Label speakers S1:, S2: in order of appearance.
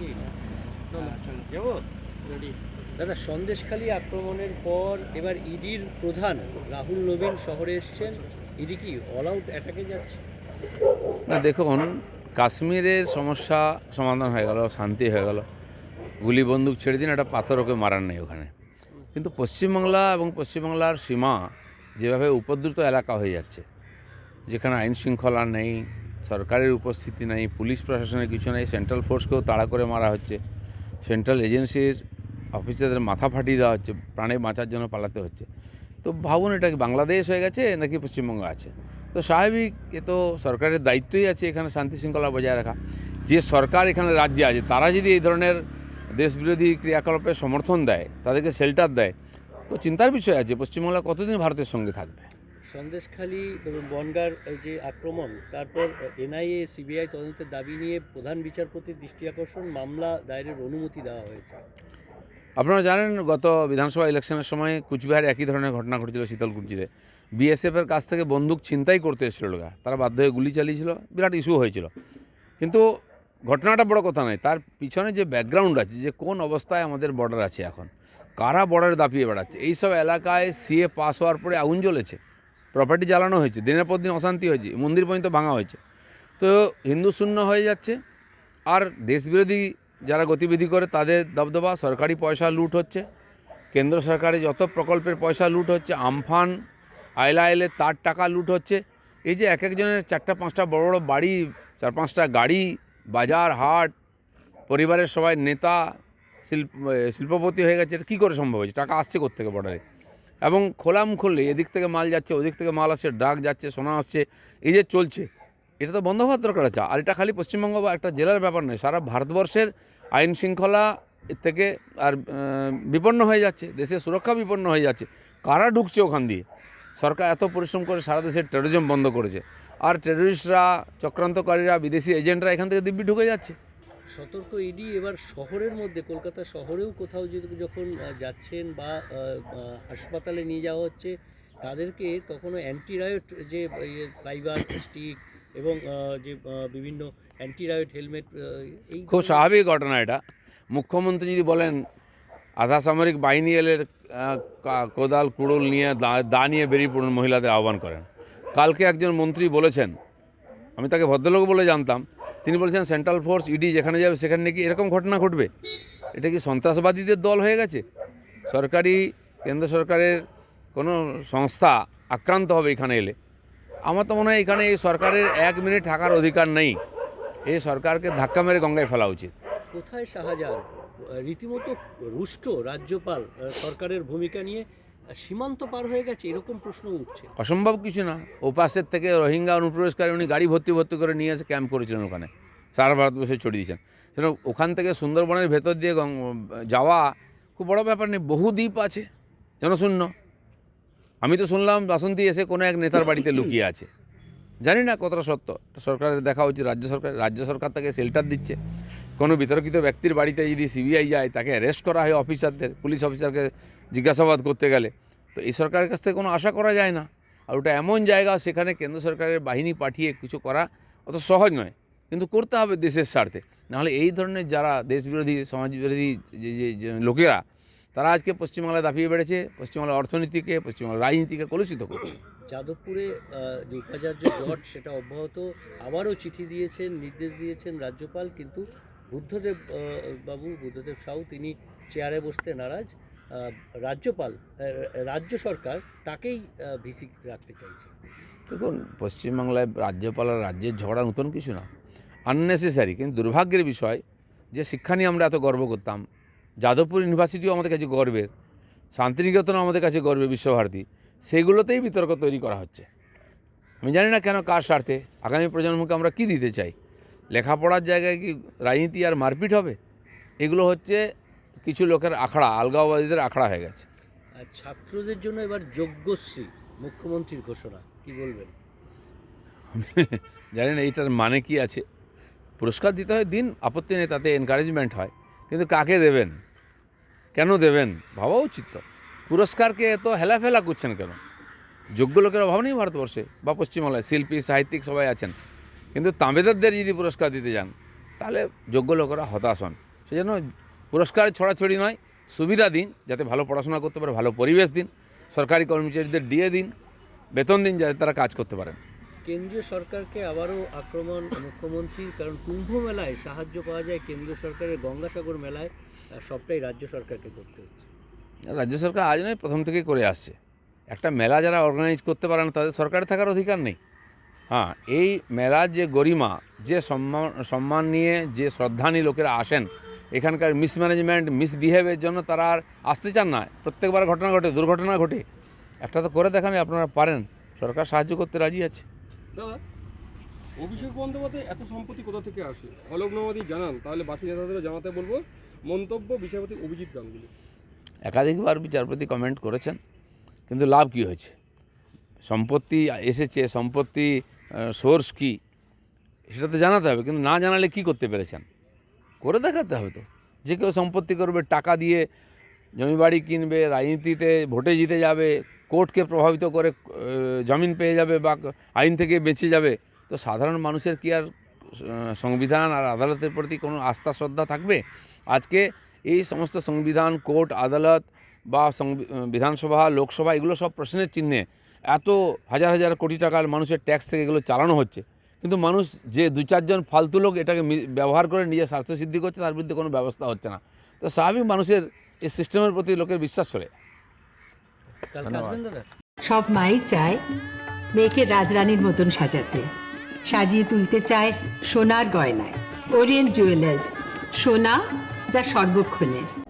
S1: নাকি চলো। যাব রেডি। দাদা সন্দেশখালী আক্রমণের পর এবার ইডির প্রধান রাহুল নবীন শহরে এসছেন। ইডি কি অল আউট অ্যাটাকে যাচ্ছে?
S2: না দেখুন কাশ্মীরের সমস্যা সমাধান হয়ে গেল শান্তি হয়ে গেল। গুলি বন্দুক ছেড়ে দিন একটা পাথর ওকে মারার নেই ওখানে। কিন্তু পশ্চিমবাংলা এবং পশ্চিমবাংলার সীমা যেভাবে উপদ্রুত এলাকা হয়ে যাচ্ছে যেখানে আইন শৃঙ্খলা নেই সরকারের উপস্থিতি নাই, পুলিশ প্রশাসনের কিছু নাই সেন্ট্রাল ফোর্সকেও তাড়া করে মারা হচ্ছে। সেন্ট্রাল এজেন্সির অফিসারদের মাথা ফাটিয়ে দেওয়া হচ্ছে, প্রাণে বাঁচার জন্য পালাতে হচ্ছে। তো ভাবুন এটা কি বাংলাদেশ হয়ে গেছে নাকি পশ্চিমবঙ্গ আছে? তো স্বাভাবিক, এ তো সরকারের দায়িত্বই আছে এখানে শান্তি শৃঙ্খলা বজায় রাখা। যে সরকার এখানে রাজ্যে আছে, তারা যদি এই ধরনের দেশবিরোধী ক্রিয়াকলাপে সমর্থন দেয়, তাদেরকে শেল্টার দেয়, তো চিন্তার বিষয় আছে, পশ্চিমবাংলা কতদিন ভারতের সঙ্গে থাকবে?
S1: সন্দেশখালী বনগার যে আক্রমণ, তারপর এনআইএ, সিবিআই তদন্তের দাবি নিয়ে প্রধান বিচারপতির দৃষ্টি আকর্ষণ, মামলা দায়েরের অনুমতি দেওয়া হয়েছে।
S2: আপনারা জানেন, গত বিধানসভা ইলেকশনের সময় কুচবিহারে একই ধরনের ঘটনা ঘটেছিল শীতলকুচিতে বিএসএফের কাছ থেকে বন্দুক ছিনতাই করতে এসেছিল লোকা। তারা বাধ্য হয়ে গুলি চালিয়েছিল, বিরাট ইস্যু হয়েছিল। কিন্তু ঘটনাটা বড় কথা নয়, তার পিছনে যে ব্যাকগ্রাউন্ড আছে, যে কোন অবস্থায় আমাদের বর্ডার আছে এখন, কারা বর্ডারে দাপিয়ে বেড়াচ্ছে, এইসব এলাকায় সিএ পাস হওয়ার পরে আগুন জ্বলেছে। প্রপার্টি জ্বালানো হয়েছে, দিনের পর দিন অশান্তি হয়েছে, মন্দির পর্যন্ত ভাঙা হয়েছে। তো হিন্দু শূন্য হয়ে যাচ্ছে, আর দেশবিরোধী যারা গতিবিধি করে তাদের দবদবা, সরকারি পয়সা লুট হচ্ছে, কেন্দ্র সরকারের যত প্রকল্পের পয়সা লুট হচ্ছে, আমফান, আয়লা আইলে তার টাকা লুট হচ্ছে, এই যে এক একজনের চারটা, পাঁচটা বড় বড় বাড়ি, চার পাঁচটা গাড়ি, বাজার, হাট, পরিবারের সবাই নেতা, শিল্প শিল্পপতি হয়ে গেছে, এটা কী করে সম্ভব হয়েছে? টাকা আসছে কোথেকে বর্ডারে এবং খোলাম খুললে এদিক থেকে মাল যাচ্ছে, ওদিক থেকে মাল আসছে, ডাক যাচ্ছে, সোনা আসছে, এই যে চলছে, এটা তো বন্ধ হওয়ার দরকার আছে। আর এটা খালি পশ্চিমবঙ্গ বা একটা জেলার ব্যাপার নয়, সারা ভারতবর্ষের আইন শৃঙ্খলা থেকে আর বিপন্ন হয়ে যাচ্ছে, দেশের সুরক্ষা বিপন্ন হয়ে যাচ্ছে। কারা ঢুকছে ওখান দিয়ে? সরকার এত পরিশ্রম করে সারা দেশের টেরোরিজম বন্ধ করেছে। আর টেরোরিস্টরা চক্রান্তকারীরা, বিদেশি এজেন্টরা এখান থেকে দিব্যি ঢুকে যাচ্ছে।
S1: সতর্ক ইডি এবার শহরের মধ্যে, কলকাতা শহরেও কোথাও যখন যাচ্ছেন বা হাসপাতালে নিয়ে যাওয়া হচ্ছে, তাদেরকে তখনও অ্যান্টি রায়ট যে ফাইবার স্টিক এবং যে বিভিন্ন অ্যান্টি রায়ট হেলমেট এই
S2: খুব স্বাভাবিক ঘটনা এটা। মুখ্যমন্ত্রী যদি বলেন, আধা সামরিক বাহিনী এলে কোদাল, কুড়ুল নিয়ে দা নিয়ে বেরিয়ে পড়ুন, মহিলাদের আহ্বান করেন। কালকে একজন মন্ত্রী বলেছেন, আমি তাকে ভদ্রলোক বলে জানতাম তিনি বলেছেন সেন্ট্রাল ফোর্স ইডি যেখানে যাবে সেখানে নাকি এরকম ঘটনা ঘটবে। এটা কি সন্ত্রাসবাদীদের দল হয়ে গেছে? সরকারি, কেন্দ্র সরকারের কোনো সংস্থা আক্রান্ত হবে এখানে এলে। আমার তো মনে হয় এখানে এই সরকারের এক মিনিট থাকার অধিকার নেই। এই সরকারকে ধাক্কা মেরে গঙ্গায় ফেলা উচিত।
S1: কোথায় শাহজাহান? রীতিমতো রুষ্ট রাজ্যপাল সরকারের ভূমিকা নিয়ে সীমান্ত পার হয়ে গেছে, এরকম প্রশ্ন উঠছে।
S2: অসম্ভব কিছু না। ওপাশের থেকে রোহিঙ্গা অনুপ্রবেশকারী উনি গাড়ি ভর্তি ভর্তি করে নিয়ে এসে ক্যাম্প করেছিলেন ওখানে। সারা ভারতবর্ষে ছড়িয়ে দিয়েছেন। সেটা ওখান থেকে সুন্দরবনের ভেতর দিয়ে যাওয়া খুব বড় ব্যাপার নেই, বহু দ্বীপ আছে, জনশূন্য। আমি তো শুনলাম বাসন্তী এসে কোনো এক নেতার বাড়িতে লুকিয়ে আছে। জানি না কতটা সত্য। সরকারের দেখা উচিত, রাজ্য সরকার রাজ্য সরকার তাকে শেল্টার দিচ্ছে। কোনো বিতর্কিত ব্যক্তির বাড়িতে যদি সিবিআই যায়, তাকে অ্যারেস্ট করা হয় অফিসারদের পুলিশ অফিসারকে জিজ্ঞাসাবাদ করতে গেলে, তো এই সরকারের কাছ থেকে কোনো আশা করা যায় না। আর ওটা এমন জায়গা, সেখানে কেন্দ্র সরকারের বাহিনী পাঠিয়ে কিছু করা অত সহজ নয়। কিন্তু করতে হবে দেশের স্বার্থে। নাহলে এই ধরনের যারা দেশবিরোধী, সমাজবিরোধী যে যে লোকেরা, তারা আজকে পশ্চিমবাংলায় দাপিয়ে বেড়েছে, পশ্চিমবাংলার অর্থনীতিকে, পশ্চিমবাংলার রাজনীতিকে কলুষিত করছে।
S1: যাদবপুরে যে উপাচার্য জট সেটা অব্যাহত, আবারও চিঠি দিয়েছেন, নির্দেশ দিয়েছেন রাজ্যপাল, কিন্তু বুদ্ধদেব বাবু, বুদ্ধদেব সাউ তিনি চেয়ারে বসতে নারাজ। রাজ্যপাল রাজ্য সরকার তাকেই ভিসি রাখতে চাইছে।
S2: দেখুন, পশ্চিমবাংলায় রাজ্যপাল আর রাজ্যের ঝগড়া নতুন কিছু না। আননেসেসারি কিন্তু দুর্ভাগ্যের বিষয় যে শিক্ষা নিয়ে আমরা এত গর্ব করতাম। যাদবপুর ইউনিভার্সিটিও আমাদের কাছে গর্বের শান্তিনিকেতন আমাদের কাছে গর্বে বিশ্বভারতী। সেগুলোতেই বিতর্ক তৈরি করা হচ্ছে। আমি জানি না কেন কার স্বার্থে। আগামী প্রজন্মকে আমরা কি দিতে চাই? লেখাপড়ার জায়গায় কি রাজনীতি আর মারপিট হবে? এগুলো হচ্ছে কিছু লোকের আখড়া আলগাওবাদীদের আখড়া হয়ে গেছে।
S1: ছাত্রদের জন্য এবার যোগ্যশ্রী মুখ্যমন্ত্রীর ঘোষণা কি বলবেন?
S2: জানি না এইটার মানে কি আছে? পুরস্কার দিতে হয় দিন আপত্তি নেই তাতে এনকারেজমেন্ট হয়। কিন্তু কাকে দেবেন? কেন দেবেন? ভাবা উচিত তো। পুরস্কারকে এত হেলাফেলা করছেন কেন? যোগ্য লোকের অভাব নেই ভারতবর্ষে বা পশ্চিমবাংলায়। শিল্পী সাহিত্যিক সবাই আছেন। কিন্তু তাঁবেদারদের যদি পুরস্কার দিতে যান তাহলে যোগ্য লোকেরা হতাশ হন। সেজন্য পুরস্কার ছড়াছড়ি নয় সুবিধা দিন যাতে ভালো পড়াশোনা করতে পারে ভালো পরিবেশ দিন সরকারি কর্মচারীদের ডিএ দিন বেতন দিন যাতে তারা কাজ করতে পারেন।
S1: কেন্দ্রীয় সরকারকে আবারও আক্রমণ মুখ্যমন্ত্রীর কারণ কুম্ভ মেলায় সাহায্য পাওয়া যায় কেন্দ্রীয় সরকারের গঙ্গাসাগর মেলায় সবটাই রাজ্য সরকারকে করতে হচ্ছে।
S2: রাজ্য সরকার আজ নয় প্রথম থেকেই করে আসছে। একটা মেলা যারা অর্গানাইজ করতে পারে না তাদের সরকারে থাকার অধিকার নেই। হ্যাঁ এই মেলার যে গরিমা যে সম্মান সম্মান নিয়ে যে শ্রদ্ধা নিয়ে লোকেরা আসেন এখানকার মিসম্যানেজমেন্ট মিসবিহেভের জন্য তারা আর আসতে চান না। প্রত্যেকবার ঘটনা ঘটে দুর্ঘটনা ঘটে। একটা তো করে দেখান আপনারা পারেন। সরকার সাহায্য করতে রাজি আছে।
S3: দাদা অভিষেক বন্দ্যোপাধ্যায় এত সম্পত্তি কোথা থেকে আসে? অলোক নবাদী জানান তাহলে বাকি নেতাদেরও জানাতে বলব। মন্তব্য বিচারপতি অভিজিৎ গাঙ্গুলি।
S2: একাধিকবার বিচারপতি কমেন্ট করেছেন কিন্তু লাভ কী হয়েছে? সম্পত্তি এসেছে সম্পত্তি সোর্স কী, সেটা তো জানাতে হবে, কিন্তু না জানালে কি করতে পেরেছেন? করে দেখাতে হবে তো। যে কেউ সম্পত্তি করবে, টাকা দিয়ে জমি বাড়ি কিনবে, রাজনীতিতে ভোটে জিতে যাবে, কোর্টকে প্রভাবিত করে জমিন পেয়ে যাবে বা আইন থেকে বেঁচে যাবে, তো সাধারণ মানুষের কি আর সংবিধান আর আদালতের প্রতি কোনো আস্থা, শ্রদ্ধা থাকবে? আজকে এই সমস্ত সংবিধান, কোর্ট, আদালত বা বিধানসভা, লোকসভা, এগুলো সব প্রশ্নের চিহ্নে এত হাজার হাজার কোটি টাকার মানুষের ট্যাক্স থেকে এগুলো চালানো হচ্ছে। কিন্তু মানুষ যে দু চারজন ফালতু লোক এটাকে ব্যবহার করে নিজের স্বার্থসিদ্ধি করছে তার বিরুদ্ধে কোনো ব্যবস্থা হচ্ছে না। তো স্বাভাবিক মানুষের এই সিস্টেমের প্রতি লোকের বিশ্বাস
S1: দাদা?
S4: সব মাই চায় মেয়েকে রাজরানীর মতন সাজাতে। সাজিয়ে তুলতে চায় সোনার গয়নায়। ওরিয়েন্ট জুয়েলার্স সোনা যা সর্বক্ষণের।